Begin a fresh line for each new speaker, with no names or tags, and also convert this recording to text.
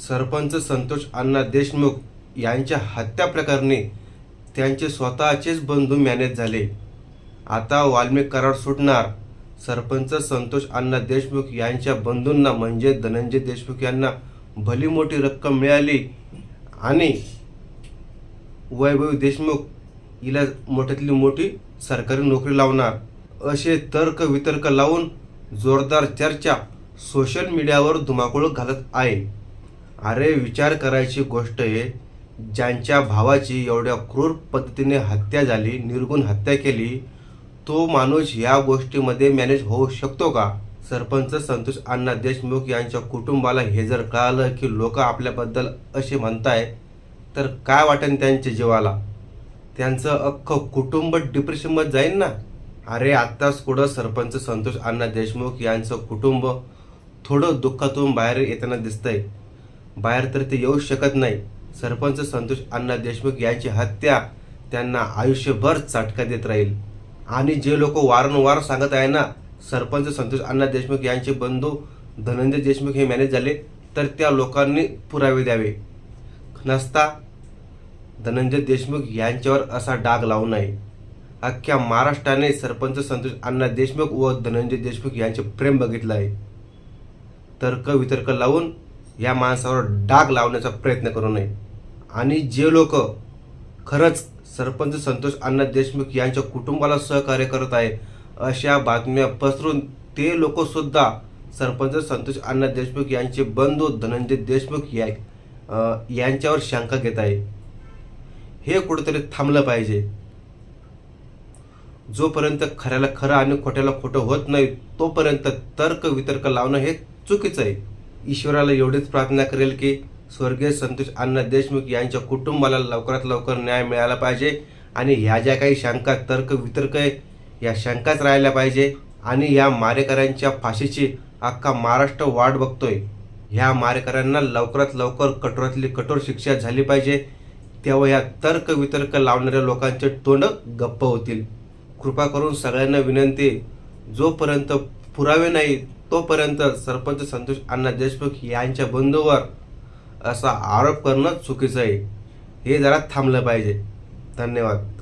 सरपंच संतोष अण्णा देशमुख यांच्या हत्या प्रकरणी त्यांचे स्वतःचेच बंधू मॅनेज झाले. आता वाल्मिक करार सुटणार. सरपंच संतोष अण्णा देशमुख यांच्या बंधूंना म्हणजे धनंजय देशमुख यांना भली मोठी रक्कम मिळाली आणि वैभव देशमुख हिला मोठ्यातली मोठी सरकारी नोकरी लावणार. असे तर्क वितर्क लावून जोरदार चर्चा सोशल मीडियावर धुमाकूळ घालत आहे. अरे विचार करायची गोष्ट आहे ज्यांच्या भावाची एवढ्या क्रूर पद्धतीने हत्या झाली निर्गुण हत्या केली तो माणूस या गोष्टीमध्ये मॅनेज होऊ शकतो का? सरपंच संतोष अण्णा देशमुख यांच्या कुटुंबाला हे जर कळालं की लोक आपल्याबद्दल असे म्हणताय तर काय वाटेल त्यांच्या जीवाला? त्यांचं अख्खं कुटुंब डिप्रेशनमध्ये जाईल ना? अरे आत्ताच कुठं सरपंच संतोष अण्णा देशमुख यांचं कुटुंब थोडं दुःखातून बाहेर येताना दिसतंय. बाहेर तर ते येऊ शकत नाही. सरपंच संतोष अण्णा देशमुख यांची हत्या त्यांना आयुष्यभर चटका देत राहील. आणि जे लोक वारंवार सांगत आहे ना सरपंच संतोष अण्णा देशमुख यांचे बंधू धनंजय देशमुख हे मॅनेज झाले तर त्या लोकांनी पुरावे द्यावे. नसता धनंजय देशमुख यांच्यावर असा डाग लावू नये. अख्ख्या महाराष्ट्राने सरपंच संतोष अण्णा देशमुख व धनंजय देशमुख यांचे प्रेम बघितलं आहे. तर्क वितर्क लावून या माणसावर डाग लावण्याचा प्रयत्न करू नये. आणि जे लोक खरंच सरपंच संतोष अण्णा देशमुख यांच्या कुटुंबाला सहकार्य करत आहे अशा बातम्या पसरून ते लोकसुद्धा सरपंच संतोष अण्णा देशमुख यांचे बंधू धनंजय देशमुख या यांच्यावर शंका घेत आहे. हे कुठेतरी थांबलं पाहिजे. जोपर्यंत खऱ्याला खरं आणि खोट्याला खोटं होत नाही तोपर्यंत तर्क वितर्क लावणं हे चुकीचं आहे. ईश्वराला एवढीच प्रार्थना करेल की स्वर्गीय संतोष अण्णा देशमुख यांच्या कुटुंबाला लवकरात लवकर न्याय मिळाला पाहिजे आणि ह्या ज्या काही शंका तर्क वितर्क आहे या शंकाच राहिल्या पाहिजे आणि या मारेकऱ्यांच्या फाशीची अख्खा महाराष्ट्र वाट बघतोय. ह्या मारेकऱ्यांना लवकरात लवकर कठोरातली कठोर शिक्षा झाली पाहिजे. तेव्हा या तर्क वितर्क लावणाऱ्या लोकांचे तोंड गप्प होतील. कृपा करून सगळ्यांना विनंती जोपर्यंत पुरावे नाहीत तोपर्यंत सरपंच संतोष अण्णा देशमुख यांच्या बंधूवर असा आरोप करणं चुकीचं आहे. हे जरा थांबलं पाहिजे. धन्यवाद.